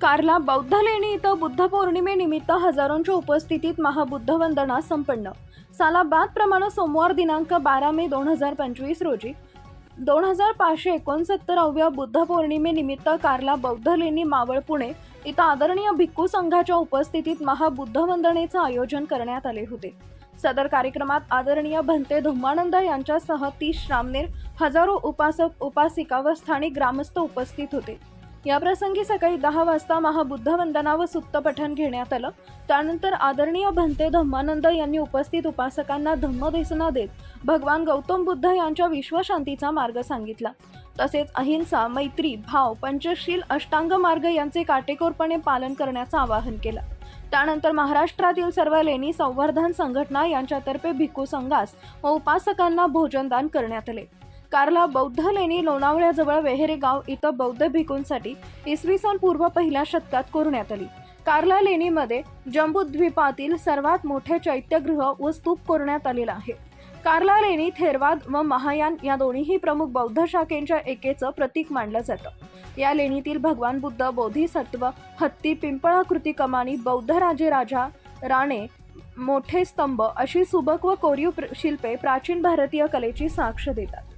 कारला बौद्ध लेणी इथं बुद्ध पौर्णिमेनिमित्त हजारोंच्या उपस्थितीत महाबुद्ध वंदना संपन्न सालाबादप्रमाणे सोमवार दिनांक बारा मे दोन हजार पंचवीस रोजी दोन हजार पाचशे एकोणसत्तराव्या बुद्ध पौर्णिमेनिमित्त कारला बौद्ध लेणी मावळ पुणे इथं आदरणीय भिक्खू संघाच्या उपस्थितीत महाबुद्ध वंदनेचं आयोजन करण्यात आले होते. सदर कार्यक्रमात आदरणीय भंते धुम्मानंद यांच्यासह तीस श्रामनेर हजारो उपासक उपासिका व स्थानिक ग्रामस्थ उपस्थित होते. या प्रसंगी सकाळी दहा वाजता महाबुद्ध वंदना व सुत्तपठण घेण्यात आलं. त्यानंतर आदरणीय भंते धम्मानंद यांनी उपस्थित उपासकांना धम्मदेसना देत भगवान गौतम बुद्ध यांच्या विश्वशांतीचा मार्ग सांगितला. तसेच अहिंसा मैत्री भाव पंचशील अष्टांग मार्ग यांचे काटेकोरपणे पालन करण्याचं आवाहन केलं. त्यानंतर महाराष्ट्रातील सर्व लेणी संवर्धन संघटना यांच्यातर्फे भिक्खू संघास व उपासकांना भोजनदान करण्यात आले. कारला बौद्ध लेणी लोणावळ्याजवळ वेहेरे गाव इथं बौद्ध भिकूंसाठी इसवी सन पूर्व पहिल्या शतकात कोरण्यात आली. कार्ला लेणीमध्ये जम्बूद्वीपातील सर्वात मोठे चैत्यगृह व स्तूप कोरण्यात आलेला आहे. कार्ला लेणी थेरवाद व महायान या दोन्हीही प्रमुख बौद्ध शाखेंच्या एकेचं प्रतीक मानलं जातं. या लेणीतील भगवान बुद्ध बोधिसत्व हत्ती पिंपळाकृती कमानी बौद्ध राजे राजा राणे मोठे स्तंभ अशी सुबक व कोरीव शिल्पे प्राचीन भारतीय कलेची साक्ष देतात.